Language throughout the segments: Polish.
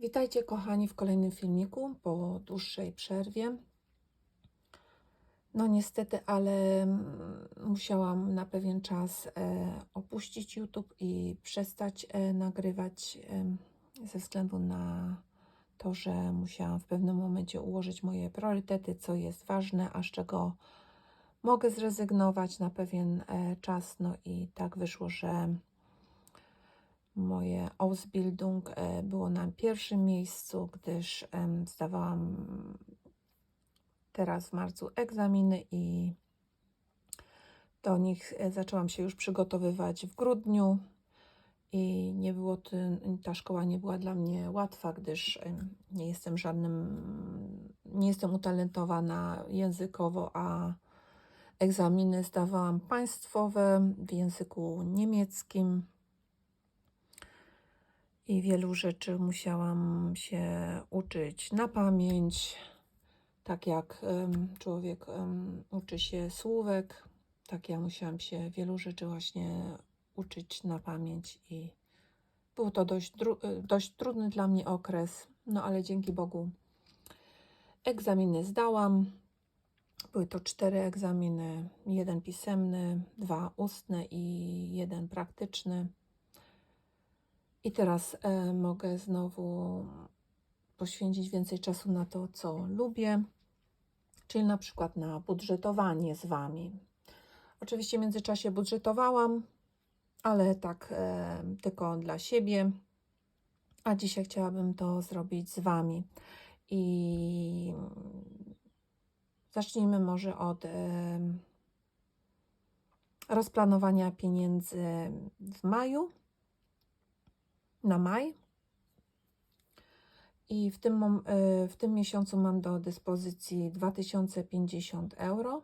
Witajcie kochani w kolejnym filmiku po dłuższej przerwie. No niestety, ale mm, musiałam na pewien czas e, opuścić YouTube i przestać e, nagrywać e, ze względu na to, że musiałam w pewnym momencie ułożyć moje priorytety, co jest ważne, a z czego mogę zrezygnować na pewien czas. No i tak wyszło, że moje Ausbildung e, było na pierwszym miejscu, gdyż zdawałam teraz w marcu egzaminy i do nich e, zaczęłam się już przygotowywać w grudniu i nie było ta szkoła nie była dla mnie łatwa, gdyż nie jestem żadnym, nie jestem utalentowana językowo, a egzaminy zdawałam państwowe w języku niemieckim i wielu rzeczy musiałam się uczyć na pamięć, tak jak człowiek uczy się słówek, tak ja musiałam się wielu rzeczy właśnie uczyć na pamięć i był to dość, y, dość trudny dla mnie okres, no ale dzięki Bogu egzaminy zdałam. Były to cztery egzaminy, jeden pisemny, dwa ustne i jeden praktyczny. I teraz e, mogę znowu poświęcić więcej czasu na to, co lubię, czyli na przykład na budżetowanie z Wami. Oczywiście w międzyczasie budżetowałam, ale tak e, tylko dla siebie, a dzisiaj chciałabym to zrobić z Wami. I zacznijmy może od e, rozplanowania pieniędzy w maju na maj. I w tym, y, w tym miesiącu mam do dyspozycji 2050 euro.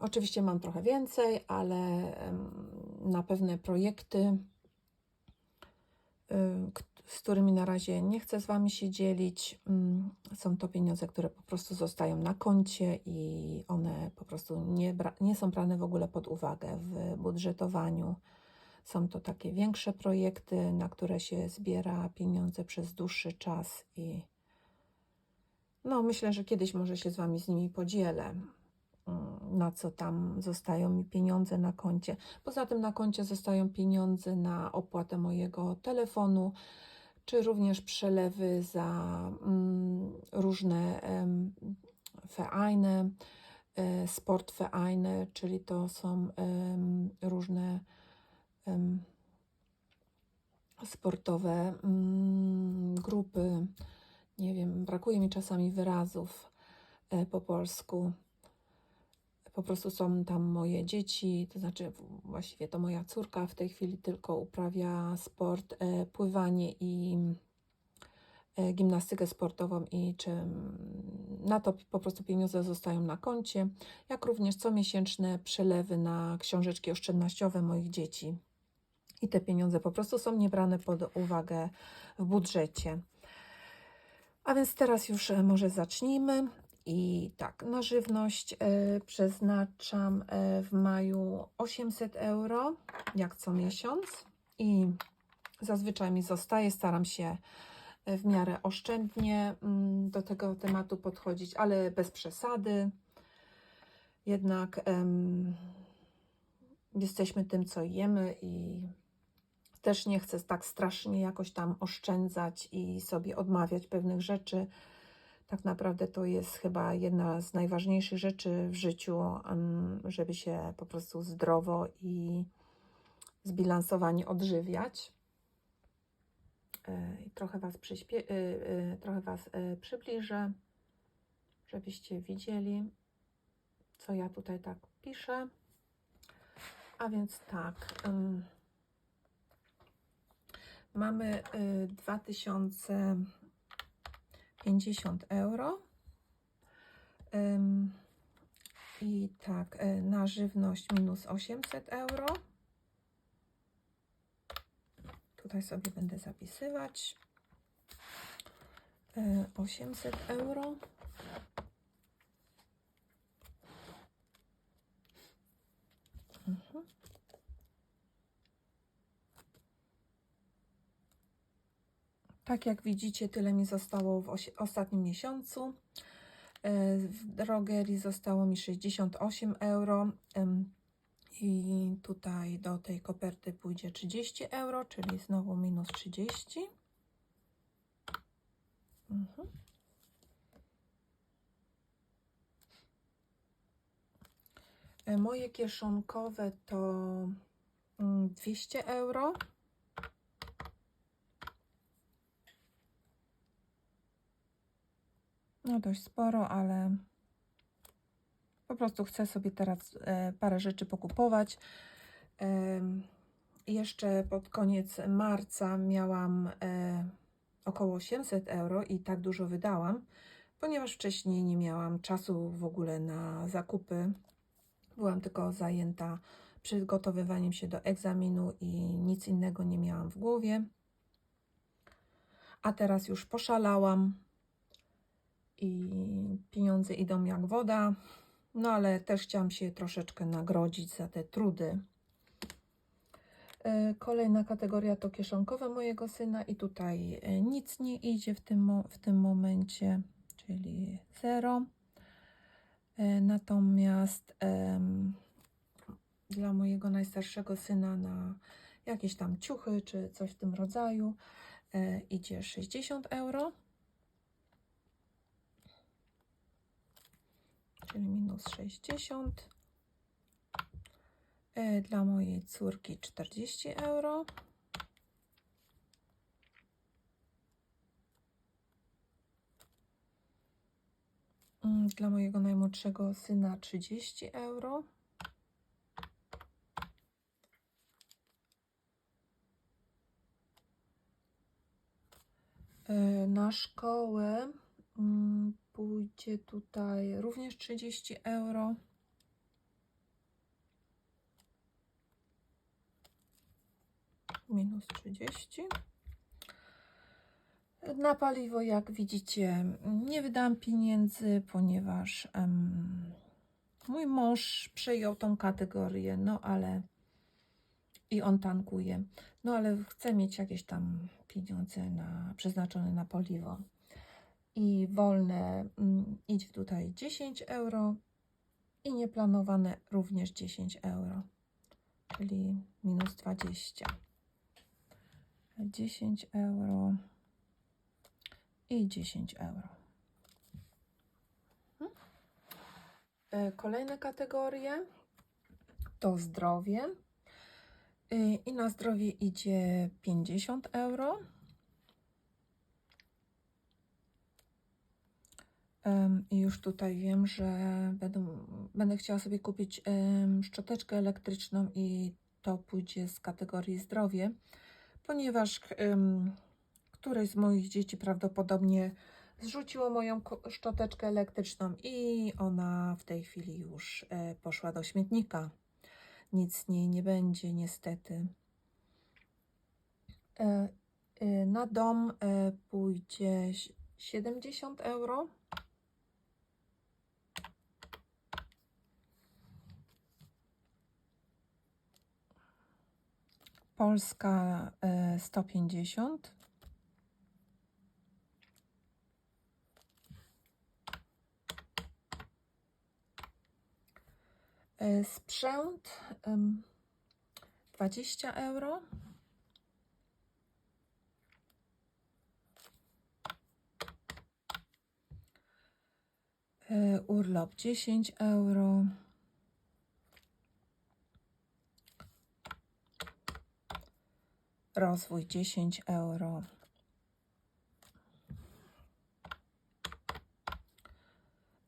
Oczywiście mam trochę więcej, ale na pewne projekty, y, z którymi na razie nie chcę z Wami się dzielić, mm, są to pieniądze, które po prostu zostają na koncie i one po prostu nie, nie są brane w ogóle pod uwagę w budżetowaniu. Są to takie większe projekty, na które się zbiera pieniądze przez dłuższy czas i no myślę, że kiedyś może się z Wami z nimi podzielę, mm, na co tam zostają mi pieniądze na koncie. Poza tym na koncie zostają pieniądze na opłatę mojego telefonu, czy również przelewy za mm, różne em, Vereine, e, czyli to są różne sportowe mm, grupy. Nie wiem, brakuje mi czasami wyrazów e, po polsku. Po prostu są tam moje dzieci, to znaczy właściwie to moja córka w tej chwili tylko uprawia sport, e, pływanie i e, gimnastykę sportową i czy mm, na to po prostu pieniądze zostają na koncie, jak również comiesięczne przelewy na książeczki oszczędnościowe moich dzieci. I te pieniądze po prostu są niebrane pod uwagę w budżecie. A więc teraz już e, może zacznijmy. I tak, na żywność e, przeznaczam e, w maju 800 euro, jak co miesiąc. I zazwyczaj mi zostaje, staram się w miarę oszczędnie mm, do tego tematu podchodzić, ale bez przesady. Jednak jesteśmy tym, co jemy i też nie chcę tak strasznie jakoś tam oszczędzać i sobie odmawiać pewnych rzeczy. Tak naprawdę to jest chyba jedna z najważniejszych rzeczy w życiu, żeby się po prostu zdrowo i zbilansowanie odżywiać. E, trochę Was, przyśpie- y, y, trochę was przybliżę, żebyście widzieli, co ja tutaj tak piszę. A więc tak. Mamy y, 2050 euro. Ym, I tak, y, na żywność minus 800 euro. Tutaj sobie będę zapisywać. Y, 800 euro. Mhm. Tak jak widzicie, tyle mi zostało w ostatnim miesiącu. E, W drogerii zostało mi 68 euro. I tutaj do tej koperty pójdzie 30 euro, czyli znowu minus 30. Mhm. E, Moje kieszonkowe to mm, 200 euro. No dość sporo, ale po prostu chcę sobie teraz e, parę rzeczy pokupować. Jeszcze pod koniec marca miałam e, około 800 euro i tak dużo wydałam, ponieważ wcześniej nie miałam czasu w ogóle na zakupy. Byłam tylko zajęta przygotowywaniem się do egzaminu i nic innego nie miałam w głowie. A teraz już poszalałam i pieniądze idą jak woda. No ale też chciałam się troszeczkę nagrodzić za te trudy. E, Kolejna kategoria to kieszonkowe mojego syna i tutaj e, nic nie idzie w tym, w tym momencie, czyli zero. E, Natomiast em, dla mojego najstarszego syna na jakieś tam ciuchy czy coś w tym rodzaju e, idzie 60 euro. Czyli minus 60. E, Dla mojej córki 40 euro. Mm, Dla mojego najmłodszego syna 30 euro. E, Na szkołę mm, pójdzie tutaj również 30 euro. Minus 30. Na paliwo, jak widzicie, nie wydałam pieniędzy, ponieważ em, mój mąż przejął tą kategorię, no ale i on tankuje. No ale chcę mieć jakieś tam pieniądze na, przeznaczone na paliwo. I wolne mm, idzie tutaj 10 euro i nieplanowane również 10 euro, czyli minus 20. 10 euro i 10 euro. E, Kolejne kategorie to zdrowie. Y, I na zdrowie idzie 50 euro. I już tutaj wiem, że będę, chciała sobie kupić szczoteczkę elektryczną i to pójdzie z kategorii zdrowie, ponieważ któreś z moich dzieci prawdopodobnie zrzuciło moją szczoteczkę elektryczną i ona w tej chwili już e, poszła do śmietnika. Nic z niej nie będzie, niestety. E, e, Na dom pójdzie si- 70 euro. Polska e, 150. E, Sprzęt em, 20 euro. E, Urlop 10 euro. Rozwój 10 euro.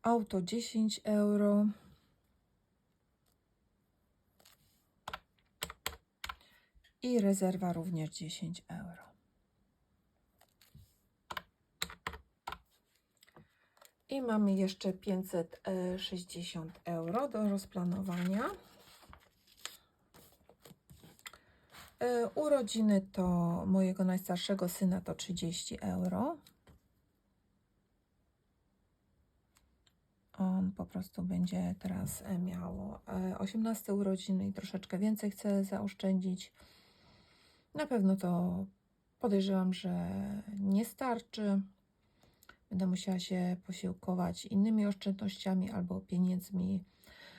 Auto 10 euro. I rezerwa również 10 euro. I mamy jeszcze 560 euro do rozplanowania. E, Urodziny to mojego najstarszego syna to 30 euro. On po prostu będzie teraz e, miał e, 18 urodziny i troszeczkę więcej chce zaoszczędzić. Na pewno to podejrzewam, że nie starczy. Będę musiała się posiłkować innymi oszczędnościami albo pieniędzmi,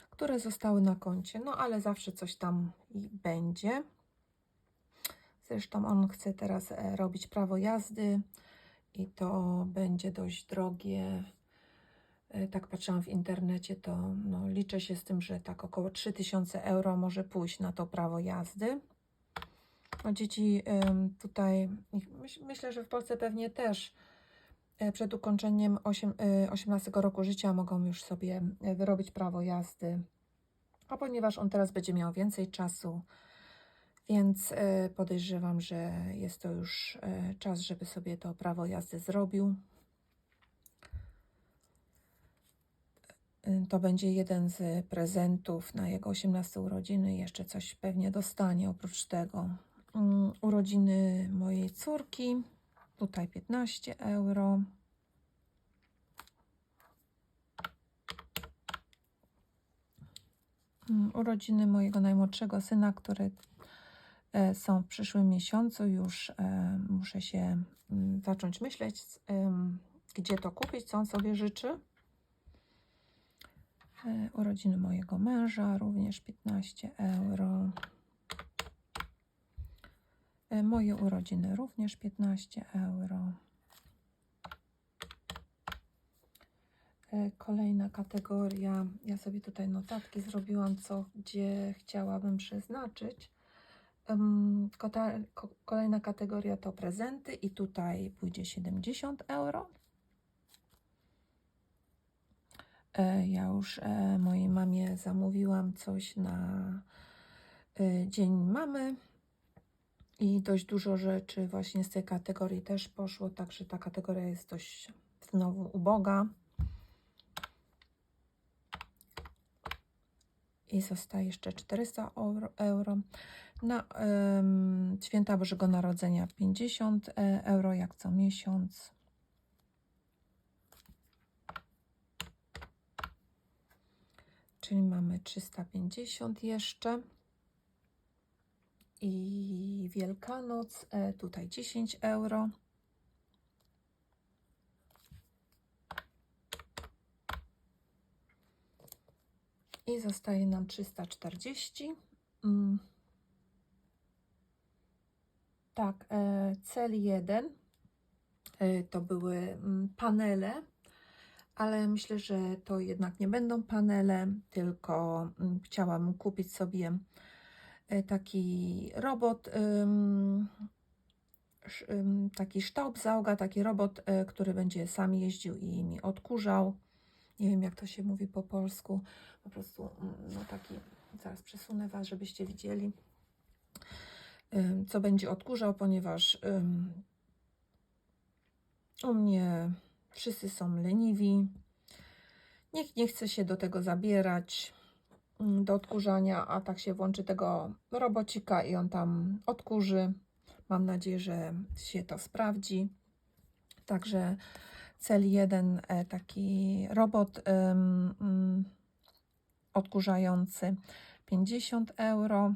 które zostały na koncie. No ale zawsze coś tam będzie. Zresztą on chce teraz e, robić prawo jazdy i to będzie dość drogie. E, Tak patrzyłam w internecie, to no, liczę się z tym, że tak około 3000 euro może pójść na to prawo jazdy. No, dzieci tutaj, myślę, że w Polsce pewnie też e, przed ukończeniem osiem- e, 18 roku życia mogą już sobie wyrobić prawo jazdy. A ponieważ on teraz będzie miał więcej czasu, więc e, podejrzewam, że jest to już e, czas, żeby sobie to prawo jazdy zrobił. E, To będzie jeden z prezentów na jego 18 urodziny. Jeszcze coś pewnie dostanie oprócz tego. Mm, Urodziny mojej córki. Tutaj 15 euro. Mm, Urodziny mojego najmłodszego syna, które e, są w przyszłym miesiącu. Już e, muszę się mm, zacząć myśleć, gdzie to kupić, co on sobie życzy. E, Urodziny mojego męża również 15 euro. E, Moje urodziny również 15 euro. E, Kolejna kategoria. Ja sobie tutaj notatki zrobiłam, co gdzie chciałabym przeznaczyć. Kolejna kategoria to prezenty i tutaj pójdzie 70 euro. E, Ja już e, mojej mamie zamówiłam coś na e, Dzień Mamy i dość dużo rzeczy właśnie z tej kategorii też poszło, także ta kategoria jest dość znowu uboga. I zostaje jeszcze 400 euro. Na em, święta Bożego Narodzenia 50 e, euro jak co miesiąc. Czyli mamy 350 jeszcze. I Wielkanoc e, tutaj 10 euro. I zostaje nam 340. Mm. Tak, e, cel 1 e, to były mm, panele, ale myślę, że to jednak nie będą panele, tylko mm, chciałam kupić sobie e, taki robot, ym, sz- ym, taki taki robot, który będzie sam jeździł i mi odkurzał. Nie wiem, jak to się mówi po polsku. Po prostu, mm, no taki, zaraz przesunę Was, żebyście widzieli, co będzie odkurzał, ponieważ u mnie wszyscy są leniwi. Nikt nie chce się do tego zabierać, mm, do odkurzania, a tak się włączy tego robocika i on tam odkurzy. Mam nadzieję, że się to sprawdzi. Także cel jeden, e, taki robot ym, odkurzający 50 euro.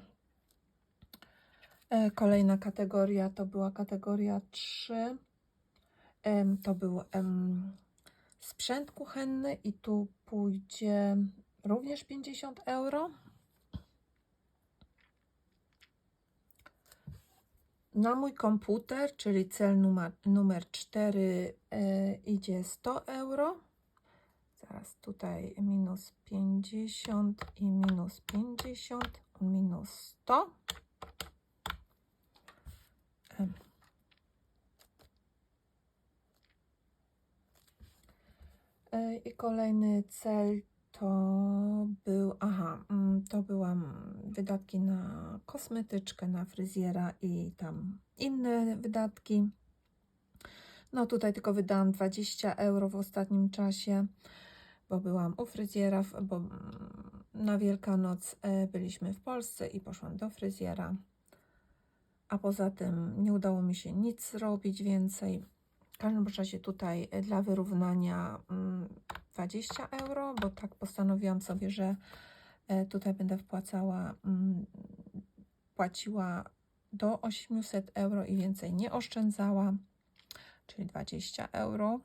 E, Kolejna kategoria to była kategoria 3. Em, To był sprzęt kuchenny i tu pójdzie również 50 euro. Na mój komputer, czyli cel numer, numer 4 e, idzie 100 euro. Zaraz tutaj minus 50 i minus 50, minus 100. Em. E, I kolejny cel to był, aha, mm, to byłam wydatki na kosmetyczkę, na fryzjera i tam inne wydatki. No tutaj tylko wydałam 20 euro w ostatnim czasie, bo byłam u fryzjera, bo mm, na Wielkanoc e, byliśmy w Polsce i poszłam do fryzjera. A poza tym nie udało mi się nic zrobić więcej. W każdym razie tutaj e, dla wyrównania mm, 20 euro, bo tak postanowiłam sobie, że e, tutaj będę wpłacała, mm, płaciła do 800 euro i więcej nie oszczędzała, czyli 20 euro.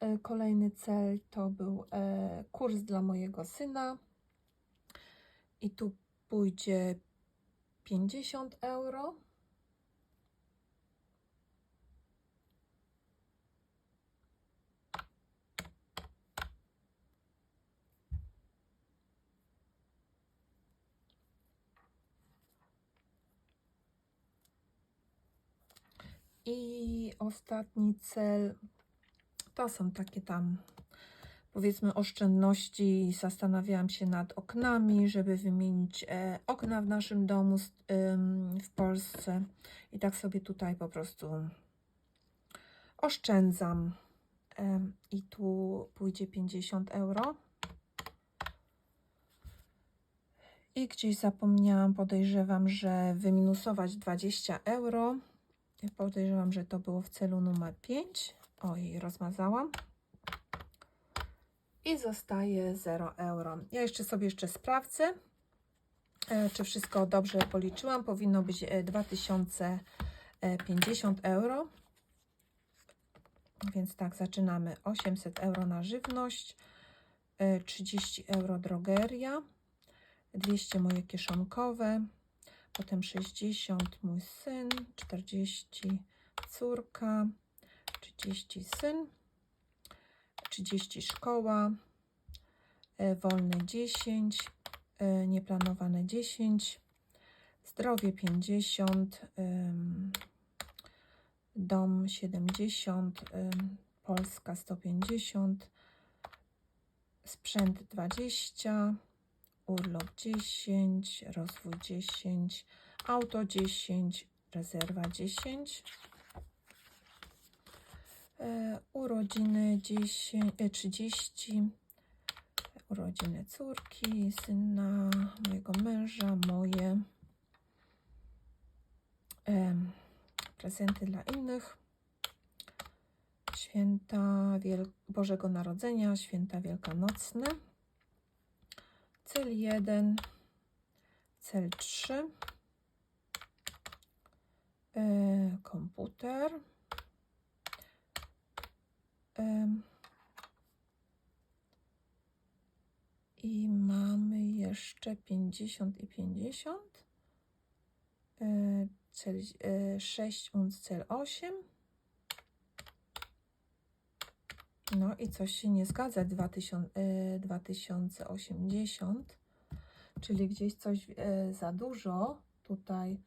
E, Kolejny cel to był e, kurs dla mojego syna i tu pójdzie 50 euro. I ostatni cel to są takie tam powiedzmy oszczędności. Zastanawiałam się nad oknami, żeby wymienić e, okna w naszym domu w Polsce. I tak sobie tutaj po prostu oszczędzam. I tu pójdzie 50 euro. I gdzieś zapomniałam, podejrzewam, że wyminusować 20 euro. Podejrzewam, że to było w celu numer 5. Oj, rozmazałam. I zostaje 0 euro. Ja jeszcze sobie jeszcze sprawdzę, e, czy wszystko dobrze policzyłam. Powinno być e, 2050 euro. Więc tak, zaczynamy 800 euro na żywność, e, 30 euro drogeria, 200 moje kieszonkowe, potem 60 mój syn, 40 córka, 30 syn, 30 szkoła, e, wolne 10, e, nieplanowane 10, zdrowie 50, ym, dom 70, ym, Polska 150, sprzęt 20, urlop 10, rozwój 10, auto 10, rezerwa 10. E, urodziny 10, e, 30, urodziny córki, syna, mojego męża, moje. Em, prezenty dla innych, święta Wiel- Bożego Narodzenia, święta wielkanocne, cel 1, cel 3, e, komputer, Em, I mamy jeszcze 50 i 50. E, Cel e, 6 und cel 8. No i coś się nie zgadza. 2000, e, 2080, czyli gdzieś coś e, za dużo tutaj.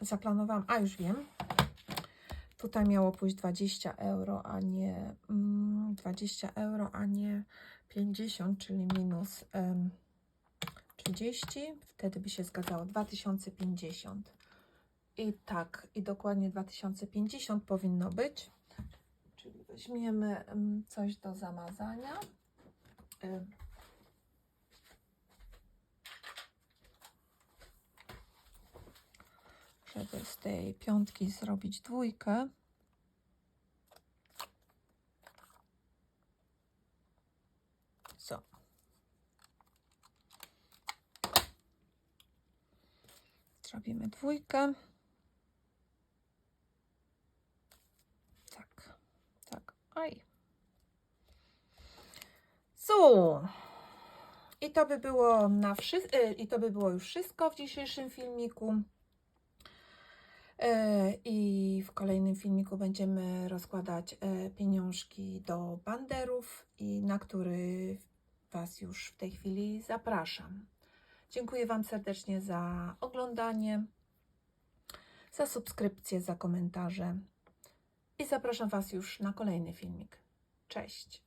Zaplanowałam, a już wiem. Tutaj miało pójść 20 euro, a nie mm, 20 euro, a nie 50, czyli minus em, 30. Wtedy by się zgadzało 2050. I tak, i dokładnie 2050 powinno być. Czyli weźmiemy em, coś do zamazania. Em, żeby z tej piątki zrobić dwójkę. Co? Zrobimy dwójkę. Tak, tak. Aj. So. I to by było na y, i to by było już wszystko w dzisiejszym filmiku. E, I w kolejnym filmiku będziemy rozkładać e, pieniążki do banderów, i na który Was już w tej chwili zapraszam. Dziękuję Wam serdecznie za oglądanie, za subskrypcję, za komentarze i zapraszam Was już na kolejny filmik. Cześć!